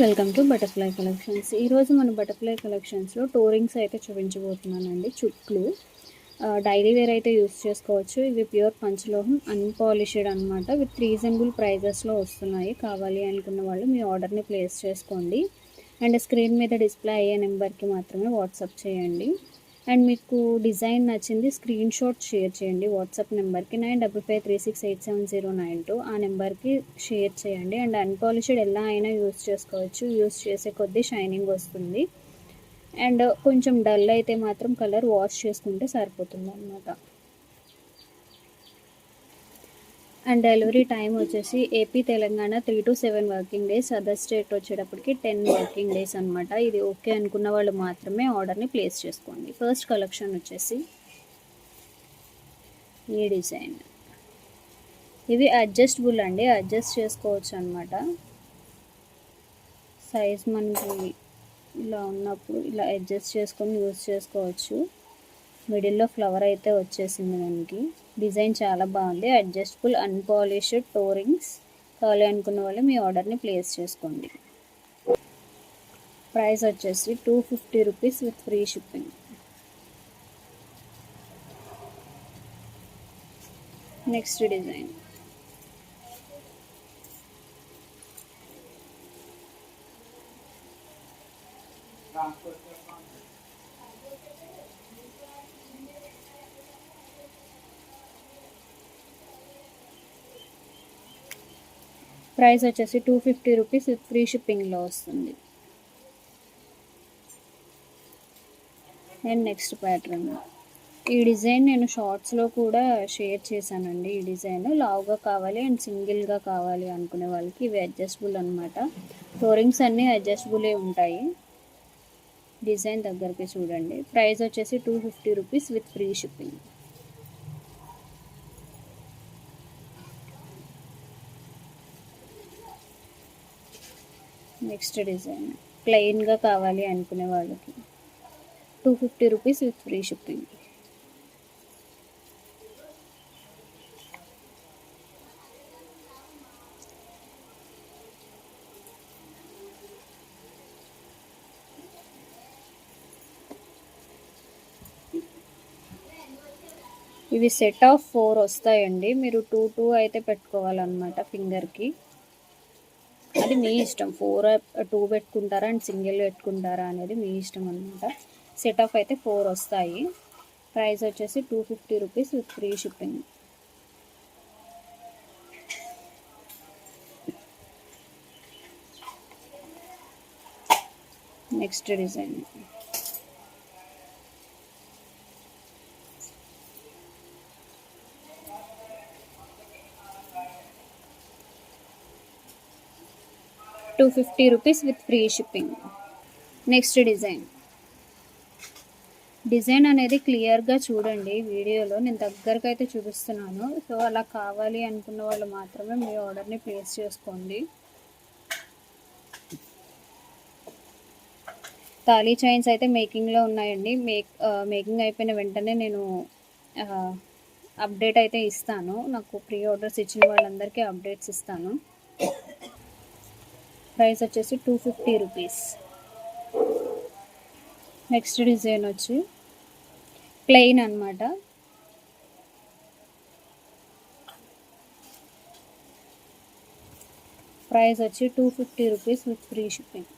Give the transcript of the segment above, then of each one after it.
Welcome to butterfly collections ఈరోజు మన butterfly కలెక్షన్స్లో టోరింగ్స్ అయితే చూపించబోతున్నానండి. చుట్లు. డైలీ వేర్ అయితే యూస్ చేసుకోవచ్చు. ఇవి ప్యూర్ పంచలోహం అన్పాలిష్డ్ అనమాట విత్ రీజనబుల్ ప్రైజెస్లో వస్తున్నాయి. కావాలి అనుకున్న వాళ్ళు మీ ఆర్డర్ని ప్లేస్ చేసుకోండి. అండ్ స్క్రీన్ మీద డిస్ప్లే అయ్యే నెంబర్కి మాత్రమే వాట్సాప్ చేయండి. అండ్ మీకు డిజైన్ నచ్చింది స్క్రీన్ షాట్ షేర్ చేయండి. వాట్సాప్ నెంబర్కి nine double five three six eight seven zero nine two. ఆ నెంబర్కి షేర్ చేయండి. అండ్ అన్పాలిష్డ్ ఎలా అయినా యూస్ చేసుకోవచ్చు. యూస్ చేసే కొద్దీ షైనింగ్ వస్తుంది. అండ్ కొంచెం డల్ అయితే మాత్రం కలర్ వాష్ చేసుకుంటే సరిపోతుంది అనమాట అండ్ డెలివరీ టైం వచ్చేసి AP Telangana three to seven working days other state వచ్చేటప్పటికి టెన్ వర్కింగ్ డేస్ అనమాట ఇది ఓకే అనుకున్న వాళ్ళు మాత్రమే ఆర్డర్ని ప్లేస్ చేసుకోండి. ఫస్ట్ కలెక్షన్ వచ్చేసి ఈ డిజైన్. ఇవి అడ్జస్టబుల్ అండి. అడ్జస్ట్ చేసుకోవచ్చు అనమాట సైజ్ మనకి ఇలా ఉన్నప్పుడు ఇలా అడ్జస్ట్ చేసుకొని యూజ్ చేసుకోవచ్చు. మిడిల్లో ఫ్లవర్ అయితే వచ్చేసింది మనకి. డిజైన్ చాలా బాగుంది. అడ్జస్టబుల్ అన్పాలిష్డ్ టోరింగ్స్ కావాలి అనుకున్న వాళ్ళు మీ ఆర్డర్ని ప్లేస్ చేసుకోండి. ప్రైస్ వచ్చేసి two fifty rupees with free shipping. Next design. Price వచ్చేసి two fifty rupees with free షిప్పింగ్లో వస్తుంది. అండ్ నెక్స్ట్ ప్యాటర్న్ ఈ డిజైన్ నేను షార్ట్స్లో కూడా షేర్ చేశానండి. ఈ డిజైన్ లావుగా కావాలి అండ్ సింగిల్గా కావాలి అనుకునే వాళ్ళకి ఇవి అడ్జస్టబుల్ అనమాట ఫ్లోరింగ్స్ అన్నీ అడ్జస్టబులే ఉంటాయి. డిజైన్ దగ్గరికి చూడండి. ప్రైస్ వచ్చేసి two fifty rupees with free shipping. Next design. ప్లెయిన్గా కావాలి అనుకునే వాళ్ళకి. Two fifty rupees with free shipping. ఇవి సెట్ ఆఫ్ ఫోర్ వస్తాయండి. మీరు టూ టూ అయితే పెట్టుకోవాలన్నమాట ఫింగర్కి. అది మీ ఇష్టం. ఫోర్ టూ uh, పెట్టుకుంటారా అండ్ సింగిల్ పెట్టుకుంటారా అనేది మీ ఇష్టం అనమాట సెట్ ఆఫ్ అయితే ఫోర్ వస్తాయి. ప్రైస్ వచ్చేసి two fifty rupees with free shipping next design two fifty rupees with free shipping next design design అనేది క్లియర్గా చూడండి వీడియోలో. నేను దగ్గరకు అయితే చూపిస్తున్నాను. సో అలా కావాలి అనుకున్న వాళ్ళు మాత్రమే మీ ఆర్డర్ని ప్లేస్ చేసుకోండి. తాళీ చైన్స్ అయితే మేకింగ్లో ఉన్నాయండి. మేక్ మేకింగ్ అయిపోయిన వెంటనే నేను అప్డేట్ అయితే ఇస్తాను. నాకు ప్రీ ఆర్డర్స్ ఇచ్చిన వాళ్ళందరికీ అప్డేట్స్ ఇస్తాను. ప్రైస్ వచ్చేసి two fifty rupees. Next design వచ్చి ప్లెయిన్ అనమాట ప్రైస్ వచ్చి two fifty rupees with free shipping.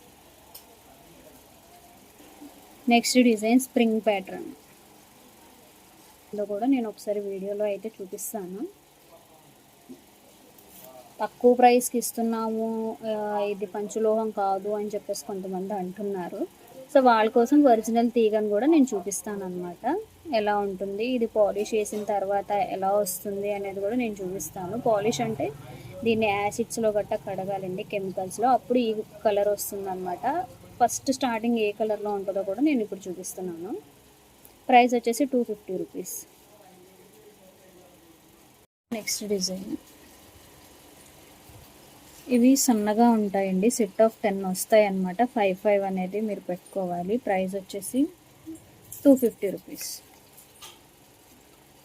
Next design spring pattern. కూడా నేను ఒకసారి వీడియోలో అయితే చూపిస్తాను. తక్కువ ప్రైస్కి ఇస్తున్నాము ఇది పంచులోహం కాదు అని చెప్పేసి కొంతమంది అంటున్నారు. సో వాళ్ళ కోసం ఒరిజినల్ తీగను కూడా నేను చూపిస్తాను అనమాట ఎలా ఉంటుంది ఇది పాలిష్ చేసిన తర్వాత ఎలా వస్తుంది అనేది కూడా నేను చూపిస్తాను. పాలిష్ అంటే దీన్ని యాసిడ్స్లో గట్టా కడగాలండి కెమికల్స్లో అప్పుడు ఈ కలర్ వస్తుంది అనమాట ఫస్ట్ స్టార్టింగ్ ఏ కలర్లో ఉంటుందో కూడా నేను ఇప్పుడు చూపిస్తున్నాను. ప్రైస్ వచ్చేసి two fifty rupees next design ఇవి సన్నగా ఉంటాయండి. సెట్ ఆఫ్ టెన్ వస్తాయి అన్నమాట ఫైవ్ ఫైవ్ అనేది మీరు పెట్టుకోవాలి. ప్రైస్ వచ్చేసి two fifty rupees.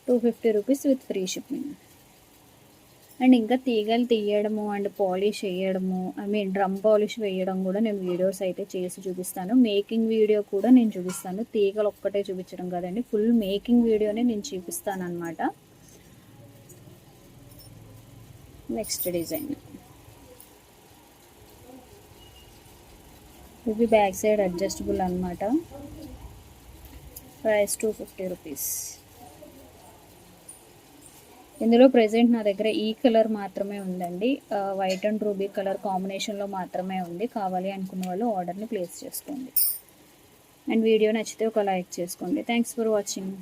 Two fifty rupees with free shipping. And ఇంకా తీగలు తీయడము అండ్ పాలిష్ వేయడము ఐ మీన్ డ్రమ్ పాలిష్ వేయడం కూడా నేను వీడియోస్ అయితే చేసి చూపిస్తాను. మేకింగ్ వీడియో కూడా నేను చూపిస్తాను. తీగలు ఒక్కటే చూపించడం కదండి. ఫుల్ మేకింగ్ వీడియోనే నేను చూపిస్తాను అనమాట నెక్స్ట్ డిజైన్. ఇవి బ్యాక్ సైడ్ అడ్జస్టబుల్ అనమాట ప్రైస్ టూ ఫిఫ్టీ రూపీస్ ఇందులో ప్రజెంట్ నా దగ్గర ఈ కలర్ మాత్రమే ఉందండి. వైట్ అండ్ రూబీ కలర్ కాంబినేషన్లో మాత్రమే ఉంది. కావాలి అనుకున్న వాళ్ళు ఆర్డర్ని ప్లేస్ చేసుకోండి. అండ్ వీడియో నచ్చితే ఒక లైక్ చేసుకోండి. Thanks for watching